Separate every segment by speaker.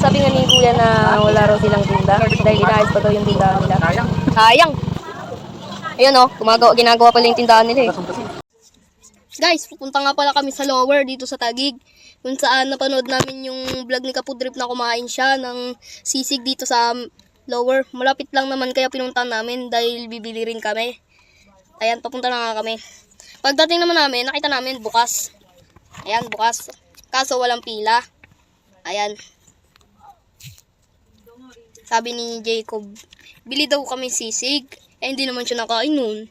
Speaker 1: Sabi nga ni Kuya na wala raw silang tinda dahil inaayos pa daw yung tindahan nila. Sayang! Ayun oh, gumagawa, ginagawa pala yung tindahan nila eh. Guys, pupunta nga pala kami sa lower dito sa Tagig. Kung saan napanood namin yung vlog ni Kapudrip na kumain siya ng sisig dito sa lower. Malapit lang naman kaya pinunta namin dahil bibili rin kami. Ayan, papunta na nga kami. Pagdating naman namin, nakita namin bukas. Ayan, bukas. Kaso walang pila. Ayan. Sabi ni Jacob, bili daw kami sisig. Eh, hindi naman siya nakain nun.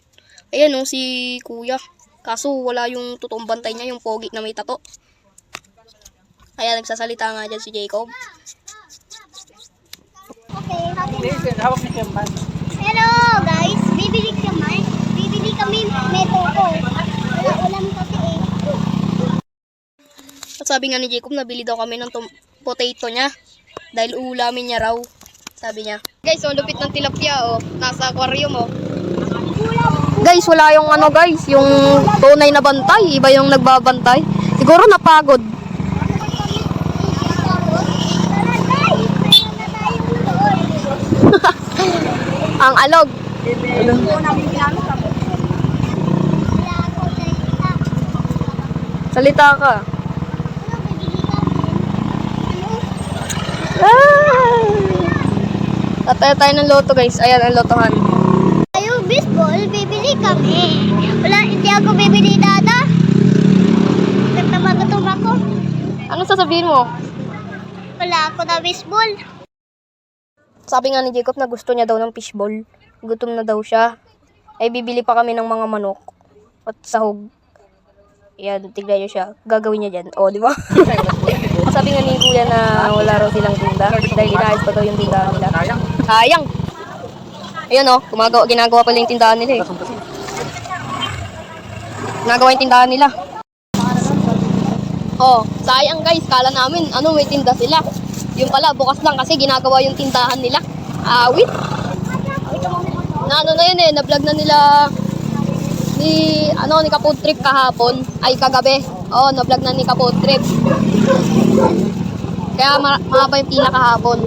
Speaker 1: Ayan oh, si kuya. Kaso wala yung totoong bantay niya, yung pogi na may tato. Kaya nagsasalita nga dyan si Jacob.
Speaker 2: Hello guys, bibili kami. Bibili kami metoko. Wala ulam kasi eh.
Speaker 1: At sabi nga ni Jacob, nabili daw kami ng tom- potato niya. Dahil ulamin niya raw. Sabi niya. Guys, oh, lupit ng tilapia, oh. Nasa aquarium, oh. Guys, wala yung ano, guys. Yung tunay na bantay. Iba yung nagbabantay. Siguro napagod. Ang alog. Salita ka. Tataya tayo ng loto, guys. Ayan ang lotohan.
Speaker 2: Ayaw baseball, bibili kami. Wala, hindi ako bibili dada. Nagtabagutom ako.
Speaker 1: Ano sasabihin mo?
Speaker 2: Wala ako na baseball.
Speaker 1: Sabi nga ni Jacob na gusto niya daw ng fishball. Gutom na daw siya. Ay bibili pa kami ng mga manok at sahog. Yan, tignan niyo siya. Gagawin niya dyan. O, di ba? Sabi nga ni Kuya na wala raw silang tinda dahil inaayos pa daw yung tindahan nila. Sayang! Ayun o, gumagawa, ginagawa pala yung tindahan nila eh. Ginagawa yung tindahan nila. Oh, sayang guys, kala namin ano may tinda sila. Yung pala bukas lang kasi ginagawa yung tindahan nila. Awit. Na ano na yun eh, na-vlog na nila ni ano ni Kapod Trip kahapon ay kagabi. Oh, na-vlog na ni Kapod Trip. Kaya ma- mahaba yung pila kahapon.